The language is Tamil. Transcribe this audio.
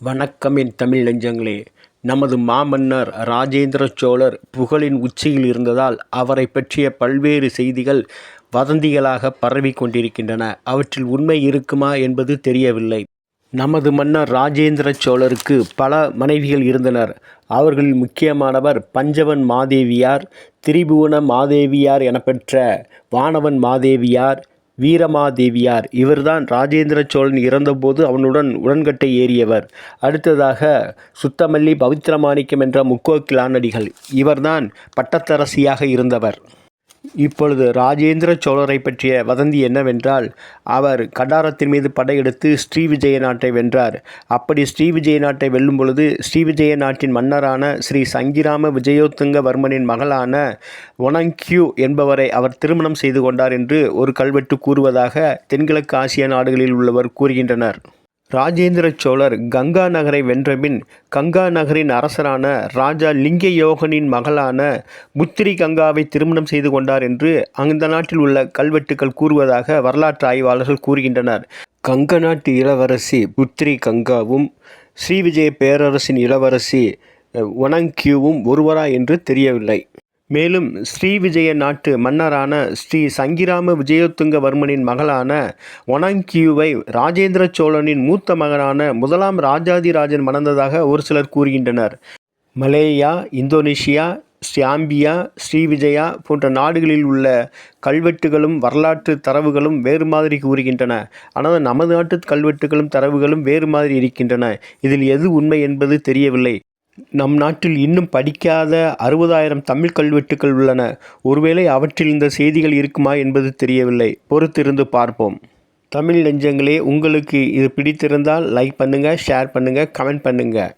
வணக்கம் என் தமிழ் நெஞ்சங்களே. நமது மாமன்னர் ராஜேந்திர சோழர் புகழின் உச்சியில் இருந்ததால் அவரை பற்றிய பல்வேறு செய்திகள் வதந்திகளாக பரவி கொண்டிருக்கின்றன. அவற்றில் உண்மை இருக்குமா என்பது தெரியவில்லை. நமது மன்னர் ராஜேந்திர சோழருக்கு பல மனைவிகள் இருந்தனர். அவர்களில் முக்கியமானவர் பஞ்சவன் மாதேவியார் திரிபுவன மாதேவியார் எனப்பெற்ற வானவன் மாதேவியார் வீரமாதேவியார். இவர்தான் ராஜேந்திர சோழன் இறந்தபோது அவனுடன் உடன்கட்டை ஏறியவர். அடுத்ததாக சுத்தமல்லி பவித்திரமாணிக்கம் என்ற முக்கோக்கிலானடிகள் இவர்தான் பட்டத்தரசியாக இருந்தவர். இப்பொழுது ராஜேந்திர சோழரை பற்றிய வதந்தி என்னவென்றால் அவர் கடாரத்தின் மீது படையெடுத்து ஸ்ரீவிஜய நாட்டை வென்றார். அப்படி ஸ்ரீவிஜய நாட்டை வெல்லும் பொழுது ஸ்ரீவிஜய நாட்டின் மன்னரான ஸ்ரீ சங்கிராம விஜயோத்துங்க வர்மனின் மகளான ஒனங்கியூ என்பவரை அவர் திருமணம் செய்து கொண்டார் என்று ஒரு கல்வெட்டு கூறுவதாக தென்கிழக்கு ஆசிய நாடுகளில் உள்ளவர் கூறுகின்றனர். ராஜேந்திர சோழர் கங்கா நகரை வென்றபின் கங்கா நகரின் அரசரான ராஜா லிங்க யோகனின் மகளான புத்திரி கங்காவை திருமணம் செய்து கொண்டார் என்று அந்த நாட்டில் உள்ள கல்வெட்டுக்கள் கூறுவதாக வரலாற்று ஆய்வாளர்கள் கூறுகின்றனர். கங்க நாட்டு இளவரசி புத்திரி கங்காவும் ஸ்ரீவிஜய பேரரசின் இளவரசி ஒனங்கியூவும் ஒருவரா என்று தெரியவில்லை. மேலும் ஸ்ரீவிஜய நாட்டு மன்னரான ஸ்ரீ சங்கிராம விஜயோத்துங்கவர்மனின் மகளான ஒனங்கியூவை ராஜேந்திர சோழனின் மூத்த மகனான முதலாம் ராஜாதிராஜன் மணந்ததாக ஒரு சிலர் கூறுகின்றனர். மலேயா இந்தோனேஷியா ஸ்ரீஆம்பியா ஸ்ரீவிஜயா போன்ற நாடுகளில் உள்ள கல்வெட்டுகளும் வரலாற்று தரவுகளும் வேறு மாதிரி கூறுகின்றன. ஆனால் நமது நாட்டு கல்வெட்டுகளும் தரவுகளும் வேறு மாதிரி இருக்கின்றன. இதில் எது உண்மை என்பது தெரியவில்லை. நம் நாட்டில் இன்னும் படிக்காத அறுபதாயிரம் தமிழ் கல்வெட்டுக்கள் உள்ளன. ஒருவேளை அவற்றில் இந்த செய்திகள் இருக்குமா என்பது தெரியவில்லை. பொறுத்திருந்து பார்ப்போம். தமிழ் நெஞ்சங்களே உங்களுக்கு இது பிடித்திருந்தால் லைக் பண்ணுங்கள் ஷேர் பண்ணுங்கள் கமெண்ட் பண்ணுங்கள்